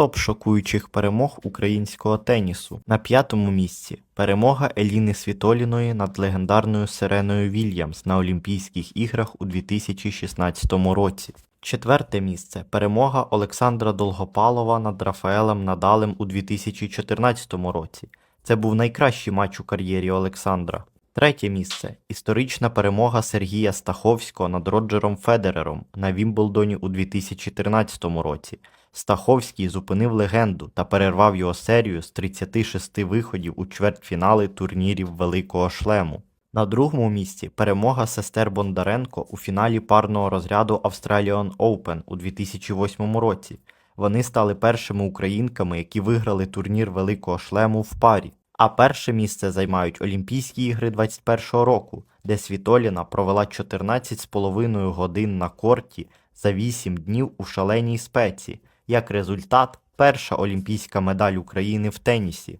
Топ шокуючих перемог українського тенісу. На п'ятому місці перемога Еліни Світоліної над легендарною Сиреною Вільямс на Олімпійських іграх у 2016 році. Четверте місце перемога Олександра Долгопалова над Рафаелем Надалем у 2014 році. Це був найкращий матч у кар'єрі Олександра. Третє місце історична перемога Сергія Стаховського над Роджером Федерером на Вімблдоні у 2013 році. Стаховський зупинив легенду та перервав його серію з 36 виходів у чвертьфінали турнірів Великого Шлему. На другому місці перемога сестер Бондаренко у фіналі парного розряду Australian Open у 2008 році. Вони стали першими українками, які виграли турнір Великого Шлему в парі. А перше місце займають Олімпійські ігри 21 року, де Світоліна провела 14,5 годин на корті за 8 днів у шаленій спеці. Як результат, перша олімпійська медаль України в тенісі.